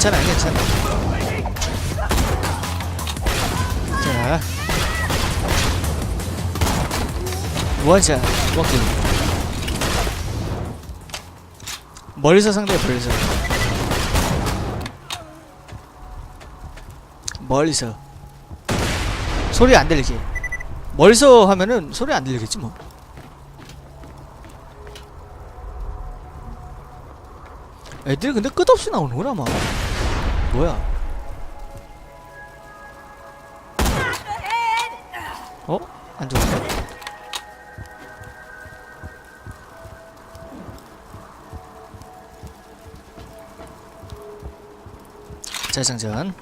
괜찮아 괜찮아. 자. 원샷 워킹. 멀리서 상대 멀리서. 멀리서. 소리 안 들리게 멀리서 하면은 소리 안 들리겠지 뭐. 애들이 근데 끝없이 나오는구나 막 뭐야 어? 안 좋은데? 자장전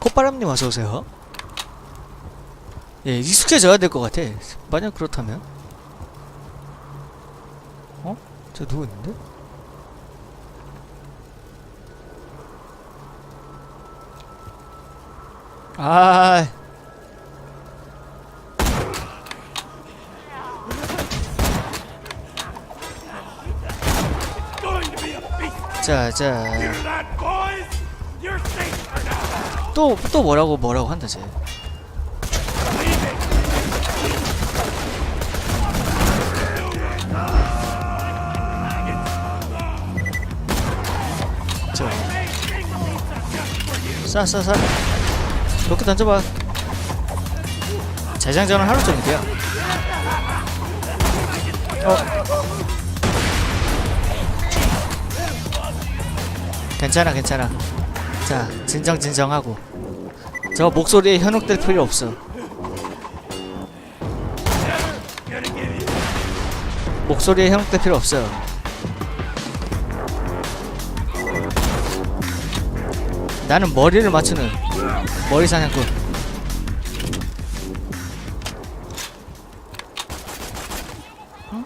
콧바람님 어서오세요 예 익숙해져야 될 것 같아 만약 그렇다면 어? 저 누구 있는데? 아 자, 자. 또, 또 뭐라고 뭐라고 한다, 쟤. 자. 쏴, 쏴, 쏴. 로켓 던져봐. 재장전은 하루 종일이야. 어. 괜찮아 괜찮아 자 진정 진정하고 저 목소리에 현혹될 필요 없어 목소리에 현혹될 필요 없어 나는 머리를 맞추는 머리 사냥꾼 어?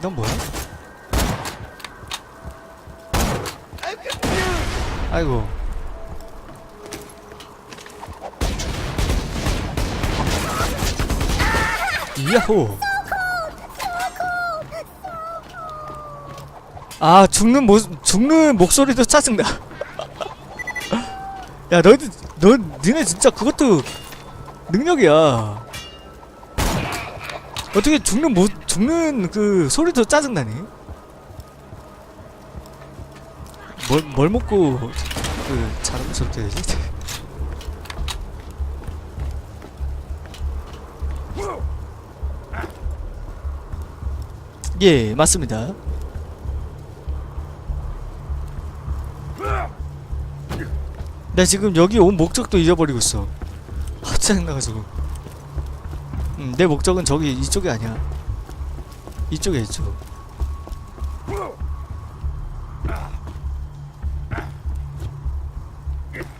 넌 뭐야? 아이고. 이야호. 아 죽는 모 죽는 목소리도 짜증나. 야 너희들 너 니네 진짜 그것도 능력이야. 어떻게 죽는 모 죽는 그 소리도 짜증나니? 뭘, 뭘 먹고 그 잘하면 저렇게 되지? 예, 맞습니다. 나 지금 여기 온 목적도 잊어버리고 있어. 아, 짜증나가지고. 음, 내 목적은 저기 이쪽이 아니야. 이쪽에 이쪽.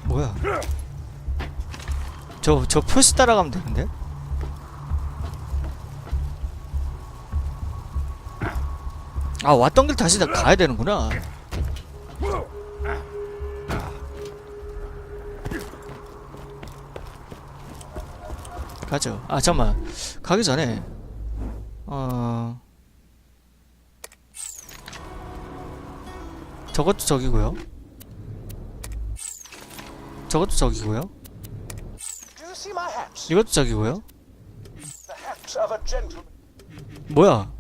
뭐야? 저, 저 표시 따라가면 되는데? 아, 왔던 길 다시 다 가야 되는구나. 가죠. 아, 잠깐만. 가기 전에, 어, 저것도 저기고요. 저것도 저기고요. 이것도 저기고요. 뭐야?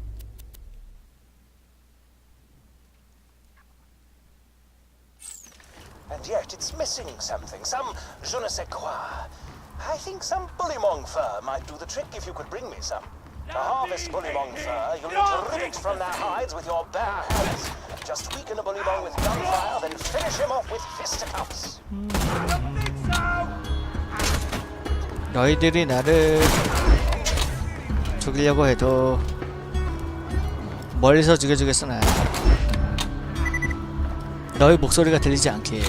I think some bullymong fur might do the trick if you could bring me some. To harvest bullymong fur, you'll need to rip it from their hides with your bare hands. Just weaken a bullymong with gunfire, then finish him off with fisticuffs. 너희들이 나를 죽이려고 해도 멀리서 죽여주겠어 나. 너희 목소리가 들리지 않게.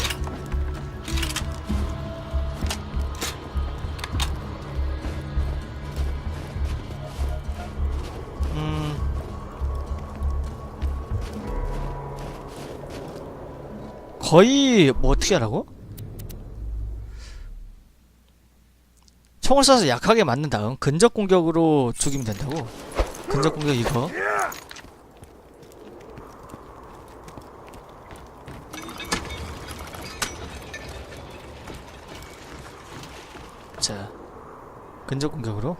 거의 뭐 어떻게 하라고? 총을 쏴서 약하게 맞는 다음 근접 공격으로 죽이면 된다고? 근접 공격 이거 자 근접 공격으로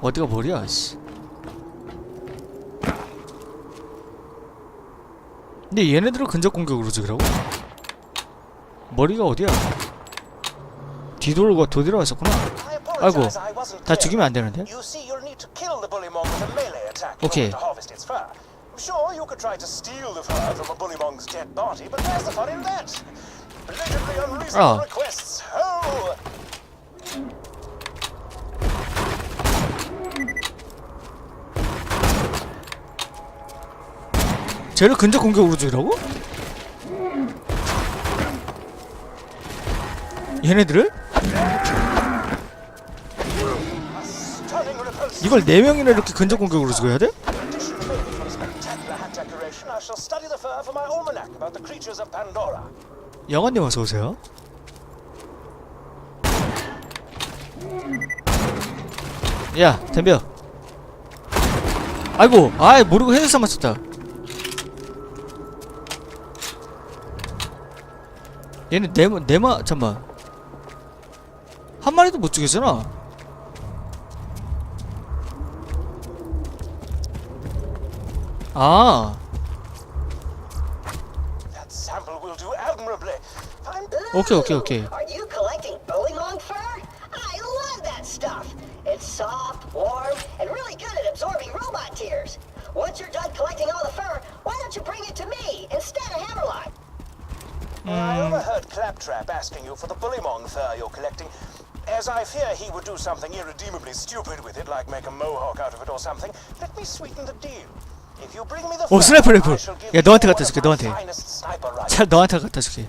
어디가 머리야 씨 근데 얘네들은 근접 공격으로 죽이라고? 머리가 어디야? 뒤돌고 apologize. I wasn't 다. 죽이면 안 되는데? Sure, you could try to steal the fur from a bullymong's dead body, but the fun in that? Unreasonable Oh. requests. 쟤를 근접 공격으로 죽이라고? 얘네들을? 이걸 네 명이나 이렇게 근접 공격으로 죽여야 돼? 영원님 어서 오세요. 야, 덤벼. 아이고, 아이 모르고 헤드샷 맞췄다. 얘는 네마 네마 잠만. 한 마리도 못 죽였잖아. 아, That sample will do admirably. I'm 오케이 오케이 오케이. Are you collecting bullymong fur? I love that stuff. It's soft, warm, and really good at absorbing robot tears. Once you're done collecting all the fur, why don't you bring it to me instead of Hammerlock? I overheard Claptrap asking you for the bullymong fur you're collecting. As I fear he would do something irredeemably stupid with it, like make a mohawk out of it or something, let me sweeten the deal. If you bring me the 오, 스나이퍼 give 야, 너한테 갖다 줄게, 너한테. 잘 너한테 갖다 줄게.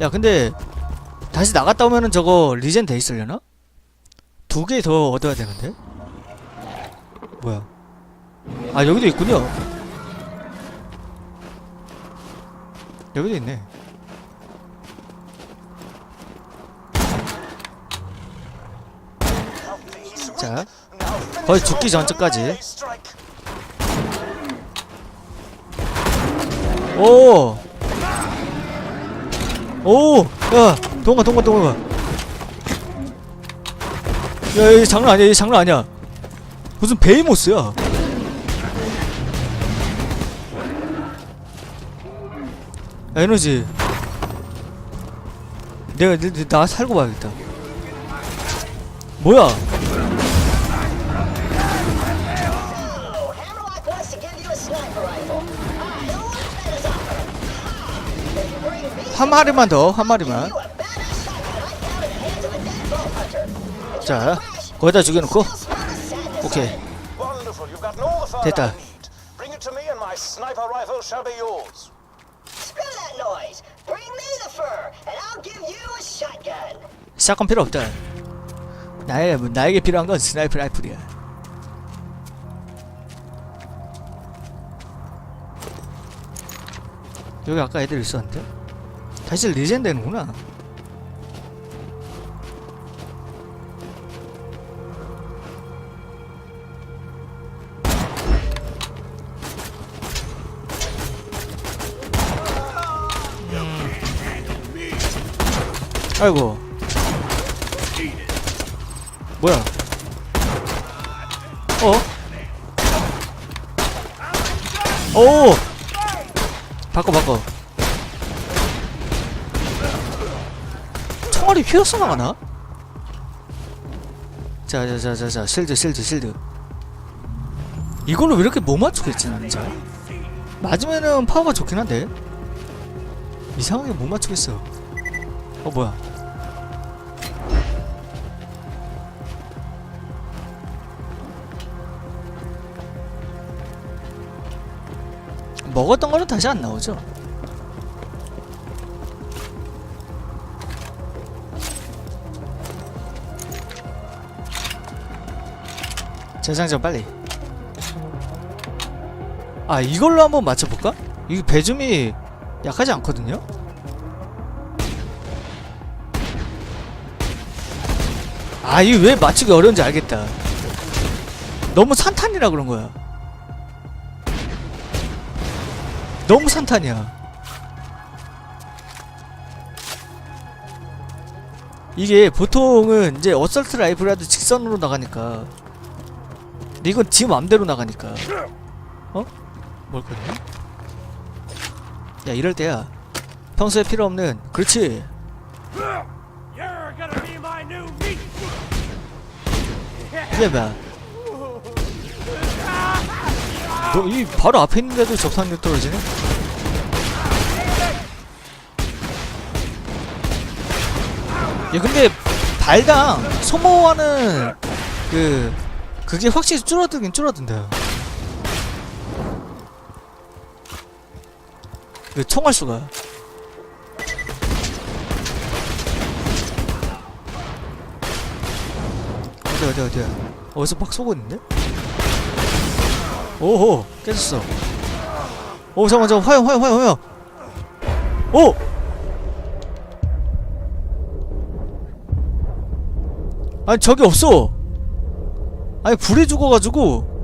야 근데 다시 나갔다 오면은 저거 리젠 돼 있으려나? 두 개 더 얻어야 되는데? 뭐야? 아 여기도 있군요. 여기도 있네. 자, 거의 죽기 strike. 오, 오, 야, 동가, 동가, 동가. 야, 이 장난 아니야, 이 장난 아니야. 무슨 베이모스야? 에너지. 내가 나 살고 봐야겠다. 뭐야? Oh, 한 마리만 더, 한 마리만. 자, 거기다 죽여놓고. 오케이. 됐다. Sniper rifle shall be yours. Noise. Bring me the fur, and I'll give you a shotgun. 샷건 필요 없다. 나의 나에게 필요한 건 스나이퍼 라이플이야. 여기 아까 애들 있었는데? 다시 리젠 되는구나. 아이고. 뭐야? 어? 오! 바꿔 바꿔. 총알이 휘어서 나가나? 자자자자자 실드 실드 실드. 이걸로 왜 이렇게 못 맞추겠지 진짜? 맞으면은 파워가 좋긴 한데 이상하게 못 맞추겠어. 어 뭐야? 먹었던 거는 다시 안 나오죠. 재장전 빨리. 아 이걸로 한번 맞춰볼까? 이 배줌이 약하지 않거든요. 아 이게 왜 맞추기 어려운지 알겠다. 너무 산탄이라 그런 거야. 너무 산탄이야. 이게 보통은 이제 어설트 라이프라도 직선으로 나가니까 근데 이건 지 맘대로 나가니까 어? 뭘 거냐? 야 이럴 때야 평소에 필요 없는 그렇지. 이게 뭐야 너 이 바로 앞에 있는데도 적상력 떨어지네? 야 근데 발당 소모하는 그 그게 확실히 줄어들긴 줄어든다 그 총알 수가 어디 어디 어디야 어디서 막 쏘고 있는데? 오호 깨졌어. 오 잠깐만 잠깐 화염 화염 화염 화염. 오! 아니 저기 없어. 아니 불이 죽어가지고